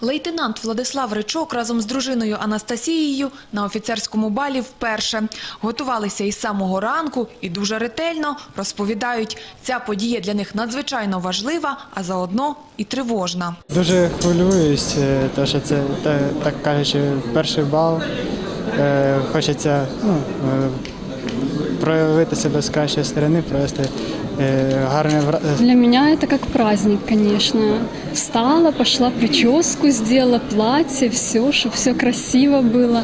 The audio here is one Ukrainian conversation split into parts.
Лейтенант Владислав Ричок разом з дружиною Анастасією на офіцерському балі вперше. Готувалися із самого ранку і дуже ретельно розповідають, ця подія для них надзвичайно важлива, а заодно і тривожна. Дуже хвилююсь, е, тому що це та- так кажучи, перший бал. Е, Хочеться ну, е, проявити себе з кращої сторони, провести е, гарне вра- Для меня это как праздник, конечно. Встала, пошла прическу, сделала платье, все, чтобы все красиво было.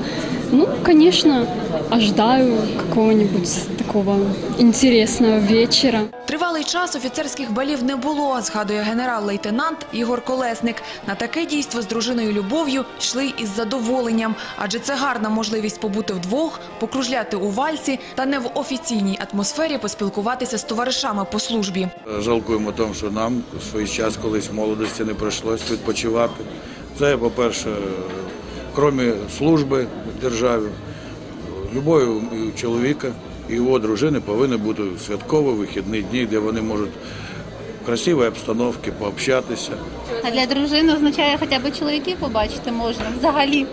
Ну, конечно, ожидаю какого-нибудь такого интересного вечера. Тривалий час офіцерських балів не було, згадує генерал-лейтенант Ігор Колесник. На таке дійство з дружиною Любов'ю йшли із задоволенням, адже це гарна можливість побути вдвох, покружляти у вальсі та не в офіційній атмосфері поспілкуватися з товаришами по службі. Жалкуємо тому, що нам у свій час колись в молодості не прийшлось відпочивати. Це, по-перше, крім служби в державі, любого чоловіка і його дружини повинні бути святкові вихідні дні, де вони можуть в красивій обстановці пообщатися. А для дружини означає хоча б чоловіків побачити можна взагалі.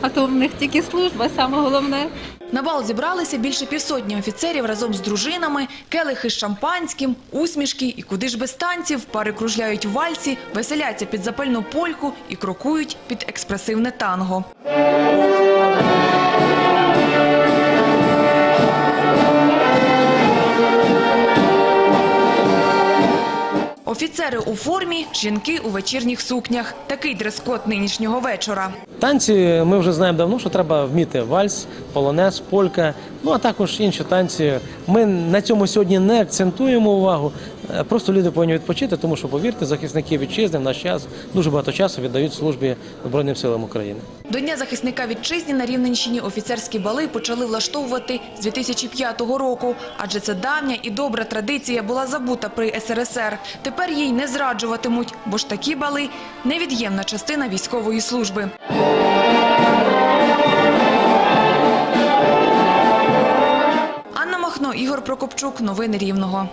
А то в них тільки служба, саме головне. На бал зібралися більше півсотні офіцерів разом з дружинами, келихи з шампанським, усмішки і куди ж без танців, пари кружляють в вальці, веселяться під запальну польку і крокують під експресивне танго. Офіцери у формі, жінки у вечірніх сукнях. Такий дрес-код нинішнього вечора. Танці ми вже знаємо давно, що треба вміти вальс, полонез, полька, ну а також інші танці. Ми на цьому сьогодні не акцентуємо увагу. Е, Просто люди повинні відпочити, тому що повірте, захисники вітчизни в наш час дуже багато часу віддають службі Збройним силам України. До Дня захисника вітчизні на Рівненщині офіцерські бали почали влаштовувати з 2005 року, адже це давня і добра традиція була забута при СРСР. Тепер їй не зраджуватимуть, бо ж такі бали – невід'ємна частина військової служби. Анна Махно, Ігор Прокопчук. Новини Рівного.